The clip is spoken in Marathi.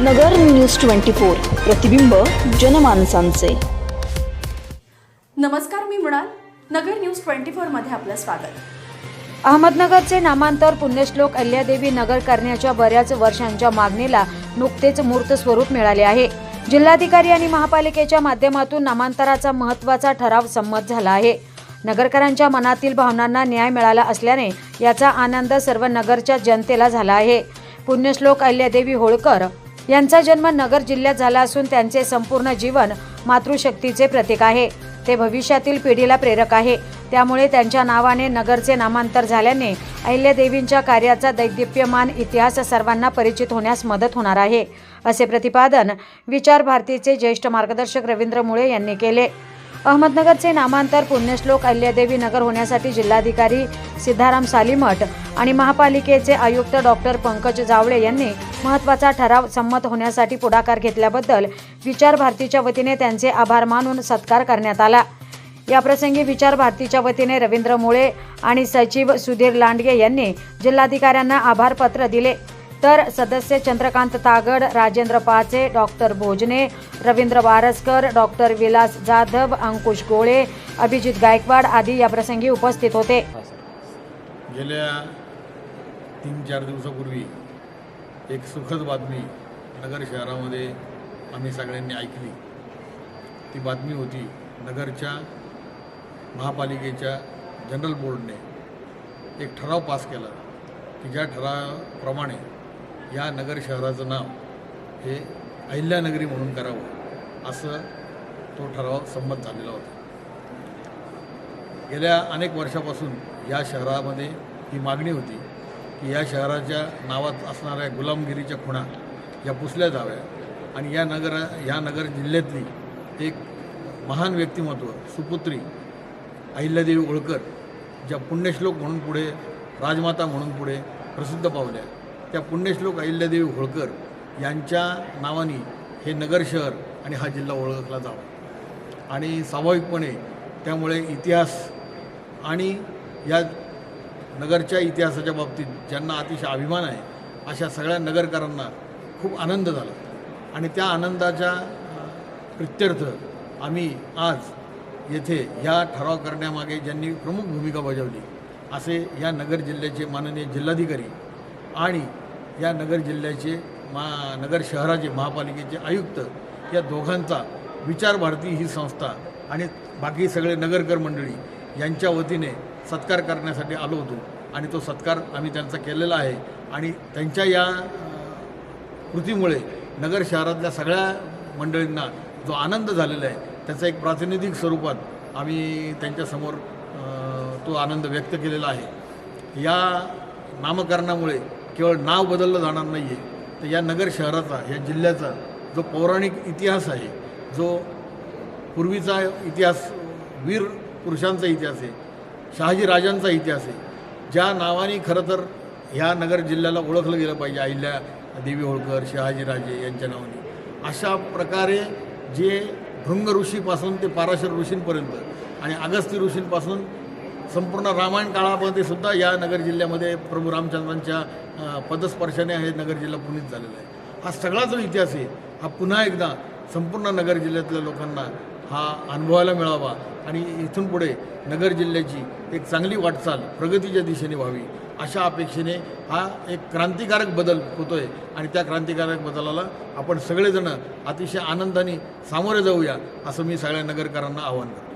नगर न्यूज ट्वेंटी फोर प्रतिबिंब जनमानसांचे. नमस्कार मी मृणाल. नगर न्यूज ट्वेंटी फोरमध्ये आपलं स्वागत. अहमदनगरचे नामांतर पुण्यश्लोक अल्ल्यादेवी नगर करण्याच्या बऱ्याच वर्षांच्या मागणीला नुकतेच मूर्त स्वरूप मिळाले आहे. जिल्हाधिकारी आणि महापालिकेच्या माध्यमातून नामांतराचा महत्त्वाचा ठराव संमत झाला आहे. नगरकरांच्या मनातील भावनांना न्याय मिळाला असल्याने याचा आनंद सर्व नगरच्या जनतेला झाला आहे. पुण्यश्लोक अल्ल्यादेवी होळकर यांचा जन्म नगर जिल्ह्यात झाला असून त्यांचे संपूर्ण जीवन मातृशक्तीचे प्रतीक आहे. ते भविष्यातील पिढीला प्रेरक आहे. त्यामुळे त्यांच्या नावाने नगरचे नामांतर झाल्याने अहिल्यादेवींच्या कार्याचा दैदिप्यमान इतिहास सर्वांना परिचित होण्यास मदत होणार आहे असे प्रतिपादन विचार भारतीचे ज्येष्ठ मार्गदर्शक रवींद्र मुळे यांनी केले. अहमदनगरचे नामांतर पुण्यश्लोक अहिल्यादेवी नगर होण्यासाठी जिल्हाधिकारी सिद्धाराम सालीमठ आणि महापालिकेचे आयुक्त डॉक्टर पंकज जावळे यांनी महत्त्वाचा ठराव संमत होण्यासाठी पुढाकार घेतल्याबद्दल विचार भारतीच्या वतीने त्यांचे आभार मानून सत्कार करण्यात आला. याप्रसंगी विचार भारतीच्या वतीने रवींद्र मुळे आणि सचिव सुधीर लांडगे यांनी जिल्हाधिकाऱ्यांना आभारपत्र दिले. तर सदस्य चंद्रकांत तागड राजेंद्र पाचे डॉक्टर भोजने रवींद्र वारसकर डॉक्टर विलास जाधव अंकुश गोळे अभिजित गायकवाड आदी याप्रसंगी उपस्थित होते. गेल्या तीन चार दिवसापूर्वी एक सुखद बातमी नगर शहरामध्ये आम्ही सगळ्यांनी ऐकली. ती बातमी होती नगरच्या महापालिकेच्या जनरल बोर्डने एक ठराव पास केला. की ज्या ठरावाप्रमाणे या नगर शहराचं नाव हे अहिल्यानगरी म्हणून करावं असं तो ठराव संमत झालेला होता. गेल्या अनेक वर्षापासून या शहरामध्ये ही मागणी होती की या शहराच्या नावात असणाऱ्या गुलामगिरीच्या खुणा या पुसल्या जाव्या आणि या नगर या नगर जिल्ह्यातली एक महान व्यक्तिमत्व सुपुत्री अहिल्यादेवी होळकर ज्या पुण्यश्लोक म्हणून पुढे राजमाता म्हणून पुढे प्रसिद्ध पावल्या त्या पुण्यश्लोक अहिल्यादेवी होळकर यांच्या नावाने हे नगर शहर आणि हा जिल्हा ओळखला जावा. आणि स्वाभाविकपणे त्यामुळे इतिहास आणि या नगरच्या इतिहासाच्या बाबतीत ज्यांना अतिशय अभिमान आहे अशा सगळ्या नगरकरांना खूप आनंद झाला. आणि त्या आनंदाच्या प्रित्यर्थ आम्ही आज येथे ह्या ठराव करण्यामागे ज्यांनी प्रमुख भूमिका बजावली असे या नगर जिल्ह्याचे माननीय जिल्हाधिकारी आणि या नगर जिल्ह्याचे मा नगर शहराचे महापालिकेचे आयुक्त या दोघांचा विचार भारती ही संस्था आणि बाकी सगळे नगरकर मंडळी यांच्या वतीने सत्कार करण्यासाठी आलो होतो. आणि तो सत्कार आम्ही त्यांचा केलेला आहे. आणि त्यांच्या या कृतीमुळे नगर शहरातल्या सगळ्या मंडळींना जो आनंद झालेला आहे त्याचा एक प्रातिनिधिक स्वरूपात आम्ही त्यांच्यासमोर तो आनंद व्यक्त केलेला आहे. या नामकरणामुळे केवळ नाव बदललं जाणार नाही आहे तर या नगर शहराचा या जिल्ह्याचा जो पौराणिक इतिहास आहे जो पूर्वीचा इतिहास वीर पुरुषांचा इतिहास आहे शहाजी राजांचा इतिहास आहे ज्या नावाने खरं तर ह्या नगर जिल्ह्याला ओळखलं गेलं पाहिजे अहिल्या देवी होळकर शहाजीराजे यांच्या नावाने. अशा प्रकारे जे भृंग ऋषीपासून ते पाराशर ऋषींपर्यंत आणि अगस्ती ऋषींपासून संपूर्ण रामायण काळामध्ये सुद्धा या नगर जिल्ह्यामध्ये प्रभू रामचंद्रांच्या पदस्पर्शाने हे नगर जिल्हा पुनीत झालेला आहे. हा सगळा जो इतिहास आहे हा पुन्हा एकदा संपूर्ण नगर जिल्ह्यातल्या लोकांना हा अनुभवायला मिळावा. आणि इथून पुढे नगर जिल्ह्याची एक चांगली वाटचाल प्रगतीच्या दिशेने व्हावी अशा अपेक्षेने हा एक क्रांतिकारक बदल होतोय. आणि त्या क्रांतिकारक बदलाला आपण सगळेजण अतिशय आनंदाने सामोरे जाऊया असं मी सगळ्या नगरकरांना आवाहन करतो.